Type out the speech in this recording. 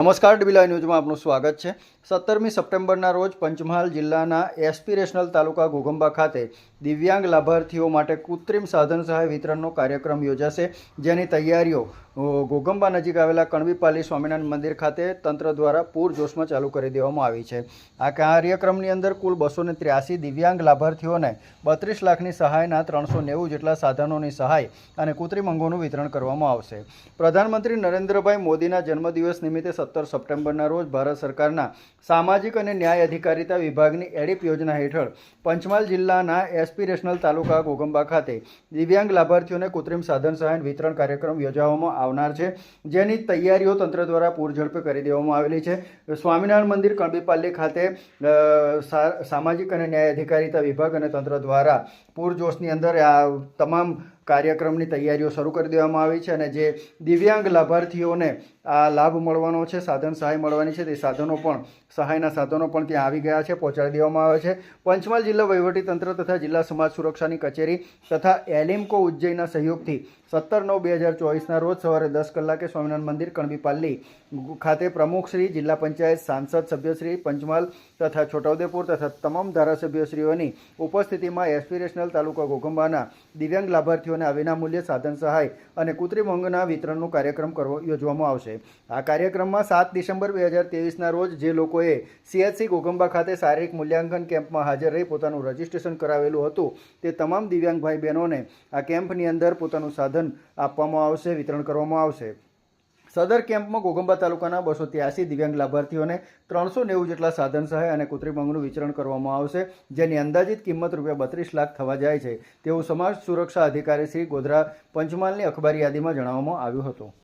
નમસ્કાર ડીબીલા ન્યૂઝમાં આપનું સ્વાગત છે. સત્તરમી સપ્ટેમ્બરના રોજ પંચમહાલ જિલ્લાના એસ્પિરેશનલ તાલુકા ઘોઘંબા ખાતે દિવ્યાંગ લાભાર્થીઓ માટે કૃત્રિમ સાધન સહાય વિતરણનો કાર્યક્રમ યોજાશે. જેની તૈયારીઓ ઘોઘંબા નજીક આવેલા કણવીપાલી સ્વામિનારાયણ મંદિર ખાતે તંત્ર દ્વારા પૂરજોશમાં ચાલુ કરી દેવામાં આવી છે. આ કાર્યક્રમની અંદર કુલ બસો ત્ર્યાસી દિવ્યાંગ લાભાર્થીઓને બત્રીસ લાખની સહાયના ત્રણસો નેવું જેટલા સાધનોની સહાય અને કૃત્રિમ અંગોનું વિતરણ કરવામાં આવશે. પ્રધાનમંત્રી નરેન્દ્રભાઈ મોદીના જન્મદિવસ નિમિત્તે સત્તર સપ્ટેમ્બરના રોજ ભારત સરકારના સામાજિક અને ન્યાય અધિકારિતા વિભાગની એડિપ યોજના હેઠળ પંચમહાલ જિલ્લાના એસ્પિરેશનલ તાલુકા ગોગંબા ખાતે દિવ્યાંગ લાભાર્થીઓને કૃત્રિમ સાધન સહાય વિતરણ કાર્યક્રમ યોજવામાં આવનાર છે. જેની તૈયારીઓ તંત્ર દ્વારા પૂરઝડપે કરી દેવામાં આવેલી છે. સ્વામિનારાયણ મંદિર કણબીપાલ્લી ખાતે સામાજિક અને ન્યાય અધિકારિતા વિભાગ અને તંત્ર દ્વારા પૂરજોશની અંદર આ તમામ કાર્યક્રમની તૈયારીઓ શરૂ કરી દેવામાં આવી છે અને જે દિવ્યાંગ લાભાર્થીઓને આ લાભ મળવાનો છે, સાધન સહાય મળવાની છે, તે સાધનો પણ, સહાયના સાધનો પણ ત્યાં આવી ગયા છે, પહોંચાડી દેવામાં આવે છે. પંચમહાલ જિલ્લા વહીવટીતંત્ર તથા જિલ્લા સમાજ સુરક્ષાની કચેરી તથા એલિમ્કો ઉજ્જૈનના સહયોગથી સત્તર નવ બે હજાર ચોવીસના રોજ સવારે દસ કલાકે સ્વામિનારાયણ મંદિર કણબીપાલ્લી ખાતે પ્રમુખશ્રી જિલ્લા પંચાયત સાંસદ સભ્યશ્રી, પંચમહાલ તથા છોટાઉદેપુર તથા તમામ ધારાસભ્યશ્રીઓની ઉપસ્થિતિમાં એસ્પિરેશનલ તાલુકા ઘોઘંબાના દિવ્યાંગ લાભાર્થીઓને આ વિનામૂલ્યે સાધન સહાય અને કૃત્રિમ અંગના વિતરણનો કાર્યક્રમ કરવો યોજવામાં આવશે. આ કાર્યક્રમમાં સાત ડિસેમ્બર બે હજાર તેવીસના રોજ જે લોકોએ સીએચસી ગોગંબા ખાતે શારીરિક મૂલ્યાંકન કેમ્પમાં હાજર રહી પોતાનું રજિસ્ટ્રેશન કરાવેલું હતું, તે તમામ દિવ્યાંગ ભાઈ બહેનોને આ કેમ્પની અંદર પોતાનું સાધન આપવામાં આવશે, વિતરણ કરવામાં આવશે. સદર કેમ્પમાં ઘોગંબા તાલુકાના બસો ત્યાસી દિવ્યાંગ લાભાર્થીઓને ત્રણસો નેવું જેટલા સાધન સહાય અને કૃત્રિમ અંગનું વિતરણ કરવામાં આવશે, જેની અંદાજિત કિંમત રૂપિયા બત્રીસ લાખ થવા જાય છે. તેવું સમાજ સુરક્ષા અધિકારી શ્રી ગોધરા પંચમહાલની અખબારી યાદીમાં જણાવવામાં આવ્યું હતું.